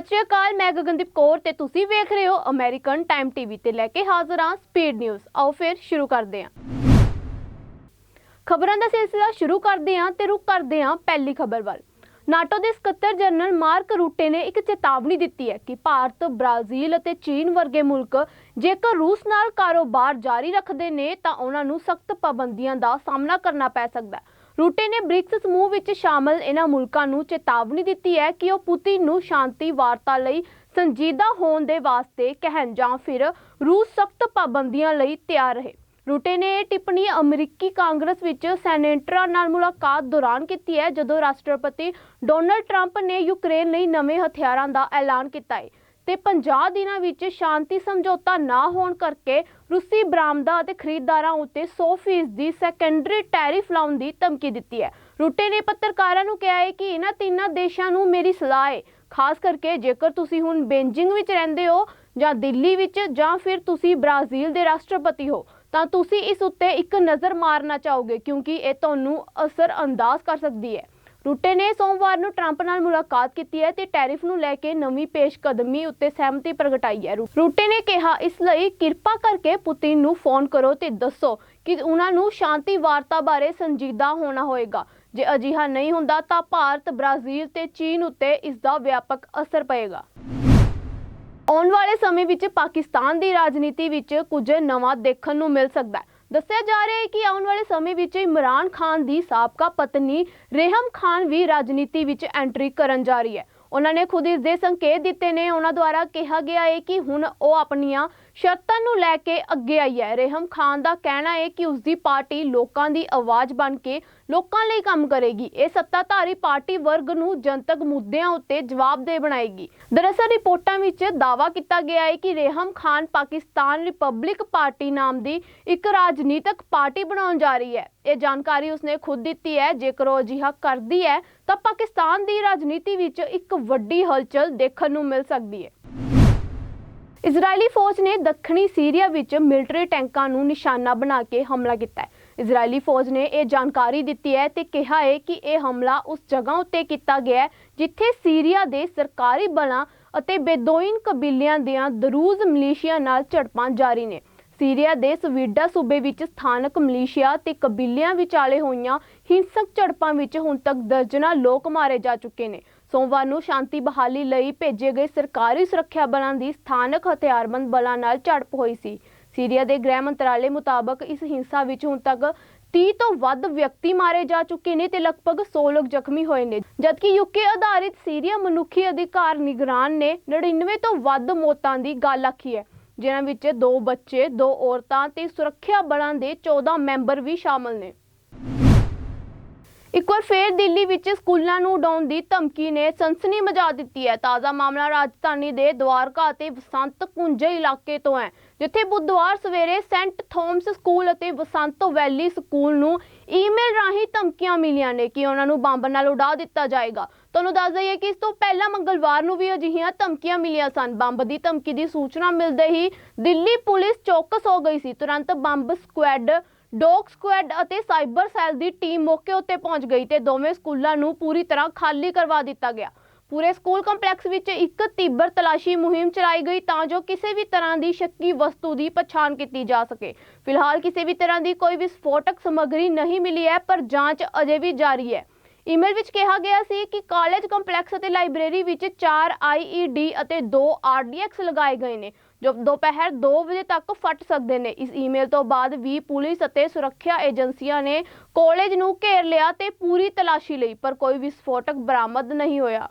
ਸਤਿ ਸ਼੍ਰੀ ਅਕਾਲ ਮੈਂ ਗਗਨਦੀਪ ਕੌਰ ਤੇ ਤੁਸੀਂ ਵੇਖ ਰਹੇ ਹੋ ਅਮਰੀਕਨ ਟਾਈਮ ਟੀਵੀ ਤੇ ਲੈ ਕੇ ਹਾਜ਼ਰ ਹਾਂ ਸਪੀਡ ਨਿਊਜ਼ ਆਓ ਫਿਰ ਸ਼ੁਰੂ ਕਰਦੇ ਹਾਂ। ਖਬਰਾਂ ਦਾ ਸਿਲਸਿਲਾ ਸ਼ੁਰੂ ਕਰਦੇ ਹਾਂ ਤੇ ਰੁਕ ਕਰਦੇ ਹਾਂ ਪਹਿਲੀ ਖਬਰ ਵੱਲ। ਨਾਟੋ ਦੇ ਸਕੱਤਰ ਜਨਰਲ ਮਾਰਕ ਰੂਟੇ ਨੇ ਇੱਕ ਚੇਤਾਵਨੀ ਦਿੱਤੀ ਹੈ ਕਿ ਭਾਰਤ, ਬ੍ਰਾਜ਼ੀਲ ਅਤੇ ਚੀਨ ਵਰਗੇ ਮੁਲਕ ਜੇਕਰ ਰੂਸ ਨਾਲ ਕਾਰੋਬਾਰ ਜਾਰੀ ਰੱਖਦੇ ਨੇ ਤਾਂ ਉਹਨਾਂ ਨੂੰ ਸਖਤ ਪਾਬੰਦੀਆਂ ਦਾ ਸਾਹਮਣਾ ਕਰਨਾ ਪੈ ਸਕਦਾ ਹੈ। ਰੂਟੇ ਨੇ ਬ੍ਰਿਕਸ ਸਮੂਹ ਵਿੱਚ ਸ਼ਾਮਲ ਇਹਨਾਂ ਮੁਲਕਾਂ ਨੂੰ ਚੇਤਾਵਨੀ ਦਿੱਤੀ ਹੈ ਕਿ ਉਹ ਪੁਤਿਨ ਨੂੰ ਸ਼ਾਂਤੀ ਵਾਰਤਾ ਲਈ ਸੰਜੀਦਾ ਹੋਣ ਦੇ ਵਾਸਤੇ ਕਹਿਣ ਜਾਂ ਫਿਰ ਰੂਸ ਸਖਤ ਪਾਬੰਦੀਆਂ ਲਈ ਤਿਆਰ ਰਹੇ। ਰੂਟੇ ਨੇ ਇਹ ਟਿੱਪਣੀ ਅਮਰੀਕੀ ਕਾਂਗਰਸ ਵਿੱਚ ਸੈਨੇਟਰਾਂ ਨਾਲ ਮੁਲਾਕਾਤ ਦੌਰਾਨ ਕੀਤੀ ਹੈ, ਜਦੋਂ ਰਾਸ਼ਟਰਪਤੀ ਡੋਨਲਡ ਟਰੰਪ ਨੇ ਯੂਕਰੇਨ ਲਈ ਨਵੇਂ ਹਥਿਆਰਾਂ ਦਾ ਐਲਾਨ ਕੀਤਾ ਹੈ। ਤੇ 50 ਦਿਨਾਂ ਵਿੱਚ ਸ਼ਾਂਤੀ ਸਮਝੌਤਾ ਨਾ ਹੋਣ ਕਰਕੇ ਰੂਸੀ ਬਰਾਮਦਾਂ ਅਤੇ ਖਰੀਦਦਾਰਾਂ ਉੱਤੇ 100% ਦੀ ਸੈਕੰਡਰੀ ਟੈਰਿਫ ਲਾਉਣ ਦੀ ਧਮਕੀ ਦਿੱਤੀ ਹੈ। ਰੂਟੇ ਨੇ ਪੱਤਰਕਾਰਾਂ ਨੂੰ ਕਿਹਾ ਹੈ ਕਿ ਇਹਨਾਂ ਤਿੰਨਾਂ ਦੇਸ਼ਾਂ ਨੂੰ ਮੇਰੀ ਸਲਾਹ ਹੈ। ਖਾਸ ਕਰਕੇ ਜੇਕਰ ਤੁਸੀਂ ਹੁਣ ਬੇਂਜਿੰਗ ਵਿੱਚ ਰਹਿੰਦੇ ਹੋ ਜਾਂ ਦਿੱਲੀ ਵਿੱਚ ਜਾਂ ਫਿਰ ਤੁਸੀਂ ਬ੍ਰਾਜ਼ੀਲ ਦੇ ਰਾਸ਼ਟਰਪਤੀ ਹੋ, ਤਾਂ ਤੁਸੀਂ ਇਸ ਉੱਤੇ ਇੱਕ ਨਜ਼ਰ ਮਾਰਨਾ ਚਾਹੋਗੇ ਕਿਉਂਕਿ ਇਹ ਤੁਹਾਨੂੰ ਅਸਰ ਅੰਦਾਜ਼ ਕਰ ਸਕਦੀ ਹੈ। ਰੂਟੇ ਨੇ ਸੋਮਵਾਰ ਨੂੰ ਟਰੰਪ ਨਾਲ ਮੁਲਾਕਾਤ ਕੀਤੀ ਹੈ ਤੇ ਟੈਰਿਫ ਨੂੰ ਲੈ ਕੇ ਨਵੀਂ ਪੇਸ਼ਕਦਮੀ ਉੱਤੇ ਸਹਿਮਤੀ ਪ੍ਰਗਟਾਈ ਹੈ। ਰੂਟੇ ਨੇ ਕਿਹਾ, ਇਸ ਲਈ ਕਿਰਪਾ ਕਰਕੇ ਪੁਤਿਨ ਨੂੰ ਫੋਨ ਕਰੋ ਤੇ ਦੱਸੋ ਕਿ ਉਹਨਾਂ ਨੂੰ ਸ਼ਾਂਤੀ ਵਾਰਤਾ ਬਾਰੇ ਸੰਜੀਦਾ ਹੋਣਾ ਹੋਏਗਾ। ਜੇ ਅਜਿਹਾ ਨਹੀਂ ਹੁੰਦਾ ਤਾਂ ਭਾਰਤ, ਬ੍ਰਾਜ਼ੀਲ ਤੇ ਚੀਨ ਉੱਤੇ ਇਸ ਦਾ ਵਿਆਪਕ ਅਸਰ ਪਏਗਾ। ਆਉਣ ਵਾਲੇ ਸਮੇਂ ਵਿੱਚ ਪਾਕਿਸਤਾਨ ਦੀ ਰਾਜਨੀਤੀ ਵਿੱਚ ਕੁਝ ਨਵਾਂ ਦੇਖਣ ਨੂੰ ਮਿਲ ਸਕਦਾ ਹੈ। ਦੱਸਿਆ ਜਾ ਰਿਹਾ ਹੈ ਕਿ ਆਉਣ ਵਾਲੇ ਸਮੇਂ ਵਿੱਚ ਇਮਰਾਨ ਖਾਨ ਦੀ ਸਾਬਕਾ ਪਤਨੀ ਰਹਿਮ ਖਾਨ ਵੀ ਰਾਜਨੀਤੀ ਵਿੱਚ ਐਂਟਰੀ ਕਰਨ ਜਾ ਰਹੀ ਹੈ। ਉਹਨਾਂ ਨੇ ਖੁਦ ਇਸ ਦੇ ਸੰਕੇਤ ਦਿੱਤੇ ਨੇ। ਉਹਨਾਂ ਦੁਆਰਾ ਕਿਹਾ ਗਿਆ ਹੈ ਕਿ ਹੁਣ ਉਹ ਆਪਣੀਆਂ ਸ਼ਰਤਾਂ ਨੂੰ ਲੈ ਕੇ ਅੱਗੇ ਆਈ ਹੈ। ਰਹਿਮ ਖਾਨ ਦਾ ਕਹਿਣਾ ਹੈ ਕਿ ਉਸ ਦੀ ਪਾਰਟੀ ਲੋਕਾਂ ਦੀ ਆਵਾਜ਼ ਬਣ ਕੇ ਲੋਕਾਂ ਲਈ ਕੰਮ ਕਰੇਗੀ। ਇਹ ਸੱਤਾਧਾਰੀ ਪਾਰਟੀ ਵਰਗ ਨੂੰ ਜਨਤਕ ਮੁੱਦਿਆਂ ਉੱਤੇ ਜਵਾਬਦੇਹ ਬਣਾਏਗੀ। ਦਰਅਸਲ ਰਿਪੋਰਟਾਂ ਵਿੱਚ ਦਾਅਵਾ ਕੀਤਾ ਗਿਆ ਹੈ ਕਿ ਰਹਿਮ ਖਾਨ ਪਾਕਿਸਤਾਨ ਰਿਪਬਲਿਕ ਪਾਰਟੀ ਨਾਮ ਦੀ ਇੱਕ ਰਾਜਨੀਤਿਕ ਪਾਰਟੀ ਬਣਾਉਣ ਜਾ ਰਹੀ ਹੈ। ਇਹ ਜਾਣਕਾਰੀ ਉਸਨੇ ਖੁਦ ਦਿੱਤੀ ਹੈ। ਜੇਕਰ ਉਹ ਅਜਿਹਾ ਕਰਦੀ ਹੈ, ਤਾਂ ਪਾਕਿਸਤਾਨ ਦੀ ਰਾਜਨੀਤੀ ਵਿੱਚ ਇੱਕ ਵੱਡੀ ਹਲਚਲ ਦੇਖਣ ਨੂੰ ਮਿਲ ਸਕਦੀ ਹੈ। ਇਜ਼ਰਾਈਲੀ ਫੌਜ ਨੇ ਦੱਖਣੀ ਸੀਰੀਆ ਵਿੱਚ ਮਿਲਟਰੀ ਟੈਂਕਾਂ ਨੂੰ ਨਿਸ਼ਾਨਾ ਬਣਾ ਕੇ ਹਮਲਾ ਕੀਤਾ ਹੈ। ਇਜ਼ਰਾਈਲੀ ਫੌਜ ਨੇ ਇਹ ਜਾਣਕਾਰੀ ਦਿੱਤੀ ਹੈ ਤੇ ਕਿਹਾ ਹੈ ਕਿ ਇਹ ਹਮਲਾ ਉਸ ਜਗ੍ਹਾ ਉੱਤੇ ਕੀਤਾ ਗਿਆ ਹੈ ਜਿੱਥੇ ਸੀਰੀਆ ਦੇ ਸਰਕਾਰੀ ਬਲਾਂ ਅਤੇ ਬੇਦੋਇਨ ਕਬੀਲਿਆਂ ਦੀਆਂ ਦਰੂਜ਼ ਮਲੀਸ਼ੀਆ ਨਾਲ ਝੜਪਾਂ ਜਾਰੀ ਨੇ। ਸੀਰੀਆ ਦੇ ਸਵੀਡਾ ਸੂਬੇ ਵਿੱਚ ਸਥਾਨਕ ਮਲੀਸ਼ੀਆ ਤੇ ਕਬੀਲਿਆਂ ਵਿਚਾਲੇ ਹੋਈਆਂ ਹਿੰਸਕ ਝੜਪਾਂ ਵਿੱਚ ਹੁਣ ਤੱਕ ਦਰਜਨਾਂ ਲੋਕ ਮਾਰੇ ਜਾ ਚੁੱਕੇ ਨੇ। ਸੋਮਵਾਰ ਨੂੰ ਸ਼ਾਂਤੀ ਬਹਾਲੀ ਲਈ ਭੇਜੇ ਗਏ ਸਰਕਾਰੀ ਸੁਰੱਖਿਆ ਬਲਾਂ ਦੀ ਸਥਾਨਕ ਹਥਿਆਰਬੰਦ ਬਲਾਂ ਨਾਲ ਝੜਪ ਹੋਈ ਸੀ। ਸੀਰੀਆ ਦੇ ਗ੍ਰਹਿ ਮੰਤਰਾਲੇ ਮੁਤਾਬਕ ਇਸ ਹਿੰਸਾ ਵਿੱਚ ਹੁਣ ਤੱਕ 30 ਤੋਂ ਵੱਧ ਵਿਅਕਤੀ ਮਾਰੇ ਜਾ ਚੁੱਕੇ ਨੇ ਤੇ ਲਗਭਗ 100 ਲੋਕ ਜ਼ਖਮੀ ਹੋਏ ਨੇ। ਜਦਕਿ ਯੂਕੇ ਆਧਾਰਿਤ ਸੀਰੀਆ ਮਨੁੱਖੀ ਅਧਿਕਾਰ ਨਿਗਰਾਨ ਨੇ 99 ਤੋਂ ਵੱਧ ਮੌਤਾਂ ਦੀ ਗੱਲ ਆਖੀ ਹੈ, ਜਿਨ੍ਹਾਂ ਵਿੱਚ ਦੋ ਬੱਚੇ, ਦੋ ਔਰਤਾਂ ਤੇ ਸੁਰੱਖਿਆ ਬਲਾਂ ਦੇ 14 ਮੈਂਬਰ ਵੀ ਸ਼ਾਮਲ ਨੇ। ਇੱਕ ਵਾਰ ਫੇਰ ਦਿੱਲੀ ਵਿੱਚ ਸਕੂਲਾਂ ਨੂੰ ਉਡਾਉਣ ਦੀ ਧਮਕੀ ਨੇ ਸਨਸਨੀ ਮਚਾ ਦਿੱਤੀ ਹੈ। ਤਾਜ਼ਾ ਮਾਮਲਾ ਰਾਜਧਾਨੀ ਦੇ ਦਵਾਰਕਾ ਅਤੇ ਬਸੰਤ ਕੁੰਜ ਇਲਾਕੇ ਤੋਂ ਹੈ। ਜਿੱਥੇ ਬੁੱਧਵਾਰ ਸਵੇਰੇ ਸੈਂਟ ਥੋਮਸ ਸਕੂਲ ਅਤੇ ਵਸੰਤ ਵੈਲੀ ਸਕੂਲ ਨੂੰ ਈਮੇਲ ਰਾਹੀਂ ਧਮਕੀਆਂ ਮਿਲੀਆਂ ਨੇ ਕਿ ਉਹਨਾਂ ਨੂੰ ਬੰਬ ਨਾਲ ਉਡਾ ਦਿੱਤਾ ਜਾਏਗਾ। ਤੁਹਾਨੂੰ ਦੱਸ ਦਈਏ ਕਿ ਇਸ ਤੋਂ ਪਹਿਲਾਂ ਮੰਗਲਵਾਰ ਨੂੰ ਵੀ ਅਜਿਹੀਆਂ ਧਮਕੀਆਂ ਮਿਲੀਆਂ ਸਨ। ਬੰਬ ਦੀ ਧਮਕੀ ਦੀ ਸੂਚਨਾ ਮਿਲਦੇ ਹੀ ਦਿੱਲੀ ਪੁਲਿਸ ਚੌਕਸ ਹੋ ਗਈ ਸੀ। ਤੁਰੰਤ ਬੰਬ ਸਕੁਐਡ, ਡੌਗ ਸਕੁਐਡ ਅਤੇ ਸਾਈਬਰ ਸੈੱਲ ਦੀ ਟੀਮ ਮੌਕੇ ਉੱਤੇ ਪਹੁੰਚ ਗਈ ਤੇ ਦੋਵੇਂ ਸਕੂਲਾਂ ਨੂੰ ਪੂਰੀ ਤਰ੍ਹਾਂ ਖਾਲੀ ਕਰਵਾ ਦਿੱਤਾ ਗਿਆ। ਪੂਰੇ ਸਕੂਲ ਕੰਪਲੈਕਸ ਵਿੱਚ ਇੱਕ ਤੀਬਰ ਤਲਾਸ਼ੀ ਮੁਹਿੰਮ ਚਲਾਈ ਗਈ ਤਾਂ ਜੋ ਕਿਸੇ ਵੀ ਤਰ੍ਹਾਂ ਦੀ ਸ਼ੱਕੀ ਵਸਤੂ ਦੀ ਪਛਾਣ ਕੀਤੀ ਜਾ ਸਕੇ। ਫਿਲਹਾਲ ਕਿਸੇ ਵੀ ਤਰ੍ਹਾਂ ਦੀ ਕੋਈ ਵਿਸਫੋਟਕ ਸਮੱਗਰੀ ਨਹੀਂ ਮਿਲੀ ਹੈ, ਪਰ ਜਾਂਚ ਅਜੇ ਵੀ ਜਾਰੀ ਹੈ। ਈਮੇਲ ਵਿੱਚ ਕਿਹਾ ਗਿਆ ਸੀ ਕਿ ਕਾਲਜ ਕੰਪਲੈਕਸ ਅਤੇ ਲਾਇਬ੍ਰੇਰੀ ਵਿੱਚ 4 IED ਅਤੇ 2 RDX ਲਗਾਏ ਗਏ ਨੇ, ਜੋ ਦੁਪਹਿਰ 2 ਵਜੇ ਤੱਕ ਫਟ ਸਕਦੇ ਨੇ। ਇਸ ਈਮੇਲ ਤੋਂ ਬਾਅਦ ਵੀ ਪੁਲਿਸ ਅਤੇ ਸੁਰੱਖਿਆ ਏਜੰਸੀਆਂ ਨੇ ਕਾਲਜ ਨੂੰ ਘੇਰ ਲਿਆ ਤੇ ਪੂਰੀ ਤਲਾਸ਼ੀ ਲਈ, ਪਰ ਕੋਈ ਵਿਸਫੋਟਕ ਬਰਾਮਦ ਨਹੀਂ ਹੋਇਆ।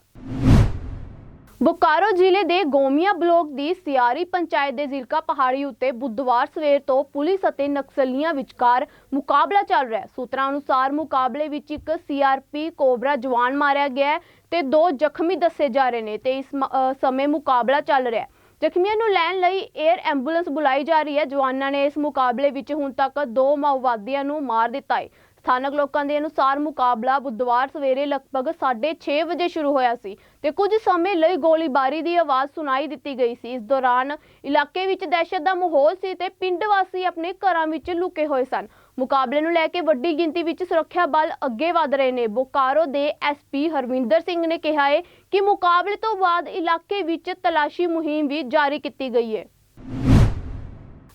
ਬੋਕਾਰੋ ਜ਼ਿਲ੍ਹੇ ਦੇ ਗੋਮੀਆ ਬਲਾਕ ਦੀ ਸਿਆਰੀ ਪੰਚਾਇਤ ਦੇ ਜ਼ਿਲਕਾ ਪਹਾੜੀ ਉੱਤੇ ਬੁੱਧਵਾਰ ਸਵੇਰ ਤੋਂ ਪੁਲਿਸ ਅਤੇ ਨਕਸਲੀਆਂ ਵਿਚਕਾਰ ਮੁਕਾਬਲਾ ਚੱਲ ਰਿਹਾ ਹੈ। ਸੂਤਰਾਂ ਅਨੁਸਾਰ ਮੁਕਾਬਲੇ ਵਿੱਚ ਇੱਕ ਸੀਆਰਪੀ ਕੋਬਰਾ ਜਵਾਨ ਮਾਰਿਆ ਗਿਆ ਤੇ ਦੋ ਜ਼ਖਮੀ ਦੱਸੇ ਜਾ ਰਹੇ ਨੇ ਤੇ ਇਸ ਸਮੇਂ ਮੁਕਾਬਲਾ ਚੱਲ ਰਿਹਾ ਹੈ। ਜ਼ਖਮੀਆਂ ਨੂੰ ਲੈਣ ਲਈ 에ਅਰ ਐਂਬੂਲੈਂਸ ਬੁਲਾਈ ਜਾ ਰਹੀ ਹੈ। ਜਵਾਨਾਂ ਨੇ ਇਸ ਮੁਕਾਬਲੇ ਵਿੱਚ ਹੁਣ ਤੱਕ ਦੋ ਮਾਓਵਾਦੀਆਂ ਨੂੰ ਮਾਰ ਦਿੱਤਾ ਹੈ। ਸਥਾਨਕ ਲੋਕਾਂ ਦੇ ਅਨੁਸਾਰ ਮੁਕਾਬਲਾ ਬੁੱਧਵਾਰ ਸਵੇਰੇ ਲਗਭਗ 6:30 ਵਜੇ ਸ਼ੁਰੂ ਹੋਇਆ ਸੀ ਤੇ ਕੁਝ ਸਮੇਂ ਲਈ ਗੋਲੀਬਾਰੀ ਦੀ ਆਵਾਜ਼ ਸੁਣਾਈ ਦਿੱਤੀ ਗਈ ਸੀ। ਇਸ ਦੌਰਾਨ ਇਲਾਕੇ ਵਿੱਚ ਦਹਿਸ਼ਤ ਦਾ ਮਾਹੌਲ ਸੀ ਤੇ ਪਿੰਡ ਵਾਸੀ ਆਪਣੇ ਘਰਾਂ ਵਿੱਚ ਲੁਕੇ ਹੋਏ ਸਨ। ਮੁਕਾਬਲੇ ਨੂੰ ਲੈ ਕੇ ਵੱਡੀ ਗਿਣਤੀ ਵਿੱਚ ਸੁਰੱਖਿਆ ਬਲ ਅੱਗੇ ਵਧ ਰਹੇ ਨੇ। ਬੋਕਾਰੋ ਦੇ ਐਸਪੀ ਹਰਵਿੰਦਰ ਸਿੰਘ ਨੇ ਕਿਹਾ ਹੈ ਕਿ ਮੁਕਾਬਲੇ ਤੋਂ ਬਾਅਦ ਇਲਾਕੇ ਵਿੱਚ ਤਲਾਸ਼ੀ ਮੁਹਿੰਮ ਵੀ ਜਾਰੀ ਕੀਤੀ ਗਈ ਹੈ।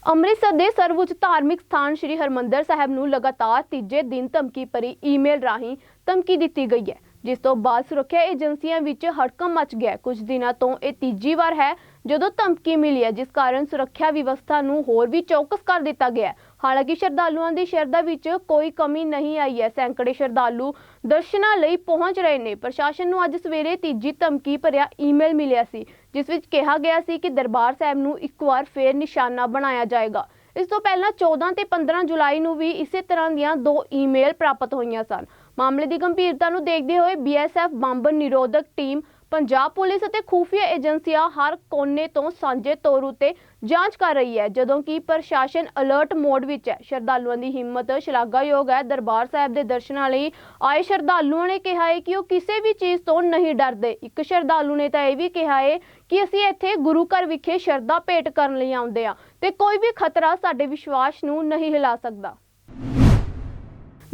ਅੰਮ੍ਰਿਤਸਰ ਦੇ ਸਰਵਉੱਚ ਧਾਰਮਿਕ ਸਥਾਨ ਸ੍ਰੀ ਹਰਮੰਦਰ ਸਾਹਿਬ ਨੂੰ ਲਗਾਤਾਰ ਤੀਜੇ ਦਿਨ ਧਮਕੀ ਭਰੀ ਈਮੇਲ ਰਾਹੀਂ ਧਮਕੀ ਦਿੱਤੀ ਗਈ ਹੈ, ਜਿਸ ਤੋਂ ਬਾਅਦ ਸੁਰੱਖਿਆ ਏਜੰਸੀਆਂ ਵਿੱਚ ਹੜਕੰਪ ਮਚ ਗਿਆ ਹੈ। ਕੁਝ ਦਿਨਾਂ ਤੋਂ ਇਹ ਤੀਜੀ ਵਾਰ ਹੈ ਜਦੋਂ ਧਮਕੀ ਮਿਲੀ ਹੈ, ਜਿਸ ਕਾਰਨ ਸੁਰੱਖਿਆ ਵਿਵਸਥਾ ਨੂੰ ਹੋਰ ਵੀ ਚੌਕਸ ਕਰ ਦਿੱਤਾ ਗਿਆ ਹਾਲਾਂਕਿ ਸ਼ਰਧਾਲੂਆਂ ਦੀ ਸ਼ਰਧਾ ਵਿੱਚ ਕੋਈ ਕਮੀ ਨਹੀਂ ਆਈ ਹੈ। ਸੈਂਕੜੇ ਸ਼ਰਧਾਲੂ ਦਰਸ਼ਨਾਂ ਲਈ ਪਹੁੰਚ ਰਹੇ ਨੇ। ਪ੍ਰਸ਼ਾਸਨ ਨੂੰ ਅੱਜ ਸਵੇਰੇ ਤੀਜੀ ਧਮਕੀ ਭਰਿਆ ਈਮੇਲ ਮਿਲਿਆ ਸੀ, ਜਿਸ ਵਿੱਚ ਕਿਹਾ ਗਿਆ ਸੀ ਕਿ ਦਰਬਾਰ ਸਾਹਿਬ ਨੂੰ ਇੱਕ ਵਾਰ ਫੇਰ ਨਿਸ਼ਾਨਾ ਬਣਾਇਆ ਜਾਏਗਾ। ਇਸ ਤੋਂ ਪਹਿਲਾਂ 14 ਤੇ 15 ਜੁਲਾਈ ਨੂੰ ਵੀ ਇਸੇ ਤਰ੍ਹਾਂ ਦੀਆਂ ਦੋ ਈਮੇਲ ਪ੍ਰਾਪਤ ਹੋਈਆਂ ਸਨ। ਮਾਮਲੇ ਦੀ ਗੰਭੀਰਤਾ ਨੂੰ ਦੇਖਦੇ ਹੋਏ ਬੀਐਸਐਫ ਬੰਬ ਨਿਰੋਧਕ ਟੀਮ ਪੰਜਾਬ ਪੁਲਿਸ ਅਤੇ ਖੂਫੀਆ ਏਜੰਸੀਆਂ ਹਰ ਕੋਨੇ ਤੋਂ ਸਾਂਝੇ ਤੌਰ ਉਤੇ ਜਾਂਚ ਕਰ ਰਹੀ ਹੈ, ਜਦੋਂ ਕਿ ਪ੍ਰਸ਼ਾਸਨ ਅਲਰਟ ਮੋਡ ਵਿੱਚ ਹੈ। ਸ਼ਰਧਾਲੂਆਂ ਦੀ ਹਿੰਮਤ ਸ਼ਲਾਘਾਯੋਗ ਹੈ। ਦਰਬਾਰ ਸਾਹਿਬ ਦੇ ਦਰਸ਼ਨਾਂ ਲਈ ਆਏ ਸ਼ਰਧਾਲੂਆਂ ਨੇ ਕਿਹਾ ਹੈ ਕਿ ਉਹ ਕਿਸੇ ਵੀ ਚੀਜ਼ ਤੋਂ ਨਹੀਂ ਡਰਦੇ। ਇੱਕ ਸ਼ਰਧਾਲੂ ਨੇ ਤਾਂ ਇਹ ਵੀ ਕਿਹਾ ਹੈ ਕਿ ਅਸੀਂ ਇੱਥੇ ਗੁਰੂ ਘਰ ਵਿਖੇ ਸ਼ਰਧਾ ਭੇਟ ਕਰਨ ਲਈ ਆਉਂਦੇ ਆ ਤੇ ਕੋਈ ਵੀ ਖਤਰਾ ਸਾਡੇ ਵਿਸ਼ਵਾਸ ਨੂੰ ਨਹੀਂ ਹਿਲਾ ਸਕਦਾ।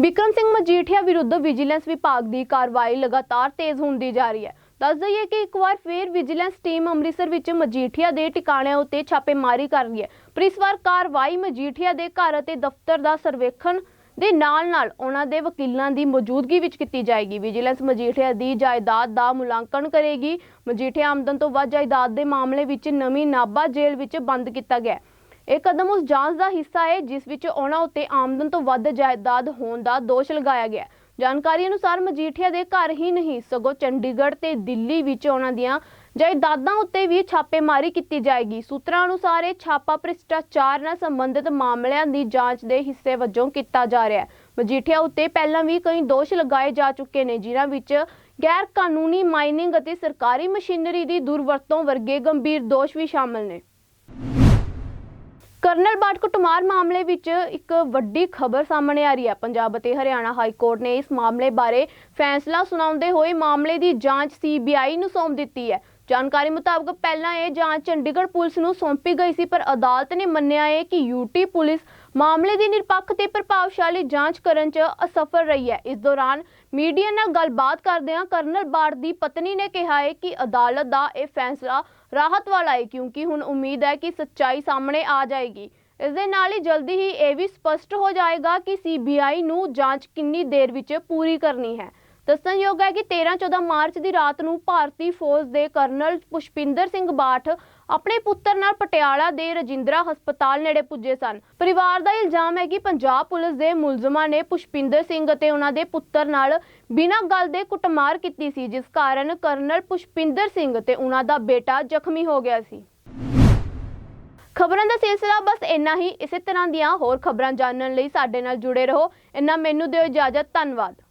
ਬਿਕਰਮ ਸਿੰਘ ਮਜੀਠੀਆ ਵਿਰੁੱਧ ਵਿਜੀਲੈਂਸ ਵਿਭਾਗ ਦੀ ਕਾਰਵਾਈ ਲਗਾਤਾਰ ਤੇਜ਼ ਹੁੰਦੀ ਜਾ ਰਹੀ ਹੈ। ਦੱਸ ਦਈਏ ਕਿ ਇੱਕ ਵਾਰ ਫੇਰ ਵਿਜੀਲੈਂਸ ਟੀਮ ਅੰਮ੍ਰਿਤਸਰ ਵਿੱਚ ਮਜੀਠੀਆ ਦੇ ਟਿਕਾਣਿਆਂ ਉੱਤੇ ਛਾਪੇਮਾਰੀ ਕਰ ਰਹੀ ਹੈ। ਪਰ ਇਸ ਵਾਰ ਕਾਰਵਾਈ ਮਜੀਠੀਆ ਦੇ ਘਰ ਅਤੇ ਦਫ਼ਤਰ ਦਾ ਸਰਵੇਖਣ ਦੇ ਨਾਲ-ਨਾਲ ਉਹਨਾਂ ਦੇ ਵਕੀਲਾਂ ਦੀ ਮੌਜੂਦਗੀ ਵਿੱਚ ਕੀਤੀ ਜਾਏਗੀ। ਵਿਜੀਲੈਂਸ ਮਜੀਠੀਆ ਦੀ ਜਾਇਦਾਦ ਦਾ ਮੁਲਾਂਕਣ ਕਰੇਗੀ। ਮਜੀਠੀਆ ਆਮਦਨ ਤੋਂ ਵੱਧ ਜਾਇਦਾਦ ਦੇ ਮਾਮਲੇ ਵਿੱਚ ਨਵੀਂ ਨਾਭਾ ਜੇਲ੍ਹ ਵਿੱਚ ਬੰਦ ਕੀਤਾ ਗਿਆ ਇਹ ਕਦਮ ਉਸ ਜਾਂਚ ਦਾ ਹਿੱਸਾ ਹੈ, ਜਿਸ ਵਿੱਚ ਉਹਨਾਂ ਉੱਤੇ ਆਮਦਨ ਤੋਂ ਵੱਧ ਜਾਇਦਾਦ ਹੋਣ ਦਾ ਦੋਸ਼ ਲਗਾਇਆ ਗਿਆ ਜਾਣਕਾਰੀ ਅਨੁਸਾਰ ਮਜੀਠੀਆ ਦੇ ਘਰ ਹੀ ਨਹੀਂ, ਸਗੋਂ ਚੰਡੀਗੜ੍ਹ ਤੇ ਦਿੱਲੀ ਵਿੱਚ ਉਹਨਾਂ ਦੀਆਂ ਜਾਇਦਾਦਾਂ ਉੱਤੇ ਵੀ ਛਾਪੇਮਾਰੀ ਕੀਤੀ ਜਾਏਗੀ। ਸੂਤਰਾਂ ਅਨੁਸਾਰ ਇਹ ਛਾਪਾ ਭ੍ਰਿਸ਼ਟਾਚਾਰ ਨਾਲ ਸੰਬੰਧਿਤ ਮਾਮਲਿਆਂ ਦੀ ਜਾਂਚ ਦੇ ਹਿੱਸੇ ਵਜੋਂ ਕੀਤਾ ਜਾ ਰਿਹਾ ਹੈ। ਮਜੀਠੀਆ ਉੱਤੇ ਪਹਿਲਾਂ ਵੀ ਕਈ ਦੋਸ਼ ਲਗਾਏ ਜਾ ਚੁੱਕੇ ਨੇ, ਜਿਨ੍ਹਾਂ ਵਿੱਚ ਗੈਰ ਕਾਨੂੰਨੀ ਮਾਈਨਿੰਗ ਅਤੇ ਸਰਕਾਰੀ ਮਸ਼ੀਨਰੀ ਦੀ ਦੁਰਵਰਤੋਂ ਵਰਗੇ ਗੰਭੀਰ ਦੋਸ਼ ਵੀ ਸ਼ਾਮਲ ਨੇ। ਕਰਨਲ ਬਾਟ ਕੁੱਟਮਾਰ ਮਾਮਲੇ ਵਿੱਚ ਇੱਕ ਵੱਡੀ ਖਬਰ ਸਾਹਮਣੇ ਆ ਰਹੀ ਹੈ। ਪੰਜਾਬ ਅਤੇ ਹਰਿਆਣਾ ਹਾਈ ਕੋਰਟ ਨੇ ਇਸ ਮਾਮਲੇ ਬਾਰੇ ਫੈਸਲਾ ਸੁਣਾਉਂਦੇ ਹੋਏ ਮਾਮਲੇ ਦੀ ਜਾਂਚ ਸੀਬੀਆਈ ਨੂੰ ਸੌਂਪ ਦਿੱਤੀ ਹੈ। ਜਾਣਕਾਰੀ ਮੁਤਾਬਕ ਪਹਿਲਾਂ ਇਹ ਜਾਂਚ ਚੰਡੀਗੜ੍ਹ ਪੁਲਿਸ ਨੂੰ ਸੌਂਪੀ ਗਈ ਸੀ, ਪਰ ਅਦਾਲਤ ਨੇ ਮੰਨਿਆ ਹੈ ਕਿ ਯੂਟੀ ਪੁਲਿਸ ਮਾਮਲੇ ਦੀ ਨਿਰਪੱਖ ਤੇ ਪ੍ਰਭਾਵਸ਼ਾਲੀ ਜਾਂਚ ਕਰਨ 'ਚ ਅਸਫਲ ਰਹੀ ਹੈ। ਇਸ ਦੌਰਾਨ ਮੀਡੀਆ ਨਾਲ ਗੱਲਬਾਤ ਕਰਦਿਆਂ ਕਰਨਲ ਬਾਟ ਦੀ ਪਤਨੀ ਨੇ ਕਿਹਾ ਹੈ ਕਿ ਅਦਾਲਤ ਦਾ ਇਹ ਫੈਸਲਾ ਰਾਹਤ ਵਾਲਾ ਹੈ, ਕਿਉਂਕਿ ਹੁਣ ਉਮੀਦ ਹੈ ਕਿ ਸੱਚਾਈ ਸਾਹਮਣੇ ਆ ਜਾਏਗੀ। ਇਸ ਦੇ ਨਾਲ ਹੀ ਜਲਦੀ ਹੀ ਇਹ ਵੀ ਸਪਸ਼ਟ ਹੋ ਜਾਏਗਾ ਕਿ ਸੀਬੀਆਈ ਨੂੰ ਜਾਂਚ ਕਿੰਨੀ ਦੇਰ ਵਿੱਚ ਪੂਰੀ ਕਰਨੀ ਹੈ। ਦੱਸਣਯੋਗ ਹੈ ਕਿ 13-14 ਮਾਰਚ ਦੀ ਰਾਤ ਨੂੰ ਭਾਰਤੀ ਫੌਜ ਦੇ ਕਰਨਲ ਪੁਸ਼ਪਿੰਦਰ ਸਿੰਘ ਬਾਠ ਆਪਣੇ ਪੁੱਤਰ ਨਾਲ ਪਟਿਆਲਾ ਦੇ ਰਜਿੰਦਰਾ ਹਸਪਤਾਲ ਨੇੜੇ ਪੁੱਜੇ ਸਨ। ਪਰਿਵਾਰ ਦਾ ਇਲਜ਼ਾਮ ਹੈ ਕਿ ਪੰਜਾਬ ਪੁਲਿਸ ਦੇ ਮੁਲਜ਼ਮਾਂ ਨੇ ਪੁਸ਼ਪਿੰਦਰ ਸਿੰਘ ਅਤੇ ਉਹਨਾਂ ਦੇ ਪੁੱਤਰ ਨਾਲ ਬਿਨਾਂ ਗੱਲ ਦੇ ਕੁੱਟਮਾਰ ਕੀਤੀ ਸੀ, ਜਿਸ ਕਾਰਨ ਕਰਨਲ ਪੁਸ਼ਪਿੰਦਰ ਸਿੰਘ ਤੇ ਉਹਨਾਂ ਦਾ ਬੇਟਾ ਜ਼ਖਮੀ ਹੋ ਗਿਆ ਸੀ। ਖਬਰਾਂ ਦਾ ਸਿਲਸਿਲਾ ਬਸ ਇੰਨਾ ਹੀ। ਇਸੇ ਤਰ੍ਹਾਂ ਦੀਆਂ ਹੋਰ ਖਬਰਾਂ ਜਾਣਨ ਲਈ ਸਾਡੇ ਨਾਲ ਜੁੜੇ ਰਹੋ। ਇੰਨਾ ਮੈਨੂੰ ਦਿਓ ਇਜਾਜ਼ਤ। ਧੰਨਵਾਦ।